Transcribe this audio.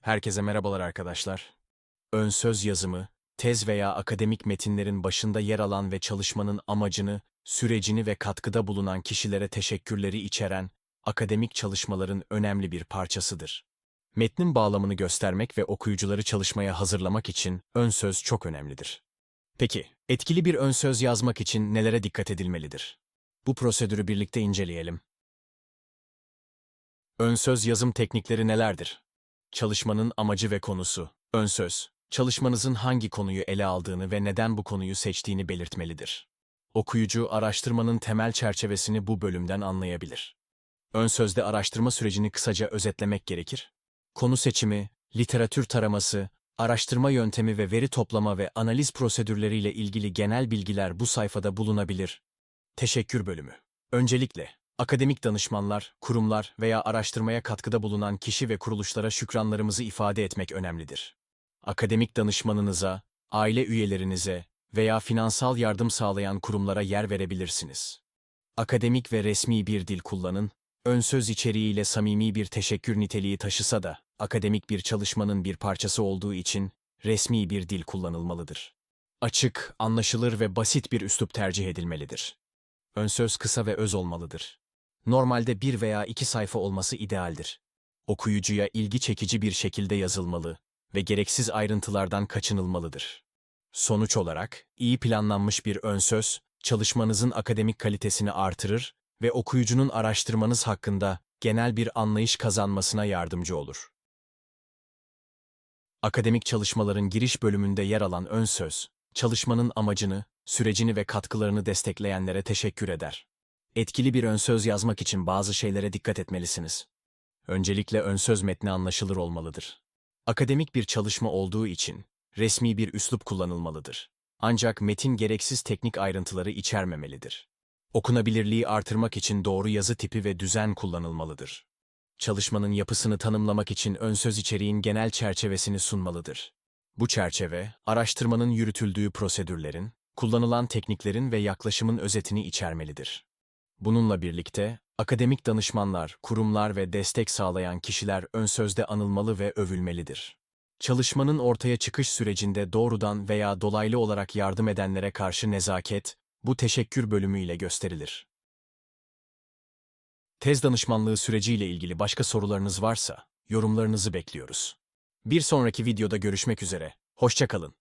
Herkese merhabalar arkadaşlar. Ön söz yazımı, tez veya akademik metinlerin başında yer alan ve çalışmanın amacını, sürecini ve katkıda bulunan kişilere teşekkürleri içeren akademik çalışmaların önemli bir parçasıdır. Metnin bağlamını göstermek ve okuyucuları çalışmaya hazırlamak için ön söz çok önemlidir. Peki, etkili bir ön söz yazmak için nelere dikkat edilmelidir? Bu prosedürü birlikte inceleyelim. Ön söz yazım teknikleri nelerdir? Çalışmanın amacı ve konusu. Ön söz, çalışmanızın hangi konuyu ele aldığını ve neden bu konuyu seçtiğini belirtmelidir. Okuyucu, araştırmanın temel çerçevesini bu bölümden anlayabilir. Ön sözde araştırma sürecini kısaca özetlemek gerekir. Konu seçimi, literatür taraması, araştırma yöntemi ve veri toplama ve analiz prosedürleriyle ilgili genel bilgiler bu sayfada bulunabilir. Teşekkür bölümü. Öncelikle, akademik danışmanlar, kurumlar veya araştırmaya katkıda bulunan kişi ve kuruluşlara şükranlarımızı ifade etmek önemlidir. Akademik danışmanınıza, aile üyelerinize veya finansal yardım sağlayan kurumlara yer verebilirsiniz. Akademik ve resmi bir dil kullanın, ön söz içeriğiyle samimi bir teşekkür niteliği taşısa da, akademik bir çalışmanın bir parçası olduğu için resmi bir dil kullanılmalıdır. Açık, anlaşılır ve basit bir üslup tercih edilmelidir. Ön söz kısa ve öz olmalıdır. Normalde bir veya iki sayfa olması idealdir. Okuyucuya ilgi çekici bir şekilde yazılmalı ve gereksiz ayrıntılardan kaçınılmalıdır. Sonuç olarak, iyi planlanmış bir ön söz, çalışmanızın akademik kalitesini artırır ve okuyucunun araştırmanız hakkında genel bir anlayış kazanmasına yardımcı olur. Akademik çalışmaların giriş bölümünde yer alan ön söz, çalışmanın amacını, sürecini ve katkılarını destekleyenlere teşekkür eder. Etkili bir ön söz yazmak için bazı şeylere dikkat etmelisiniz. Öncelikle ön söz metni anlaşılır olmalıdır. Akademik bir çalışma olduğu için resmi bir üslup kullanılmalıdır. Ancak metin gereksiz teknik ayrıntıları içermemelidir. Okunabilirliği artırmak için doğru yazı tipi ve düzen kullanılmalıdır. Çalışmanın yapısını tanımlamak için ön söz içeriğin genel çerçevesini sunmalıdır. Bu çerçeve, araştırmanın yürütüldüğü prosedürlerin, kullanılan tekniklerin ve yaklaşımın özetini içermelidir. Bununla birlikte, akademik danışmanlar, kurumlar ve destek sağlayan kişiler ön sözde anılmalı ve övülmelidir. Çalışmanın ortaya çıkış sürecinde doğrudan veya dolaylı olarak yardım edenlere karşı nezaket, bu teşekkür bölümüyle gösterilir. Tez danışmanlığı süreciyle ilgili başka sorularınız varsa, yorumlarınızı bekliyoruz. Bir sonraki videoda görüşmek üzere, hoşçakalın.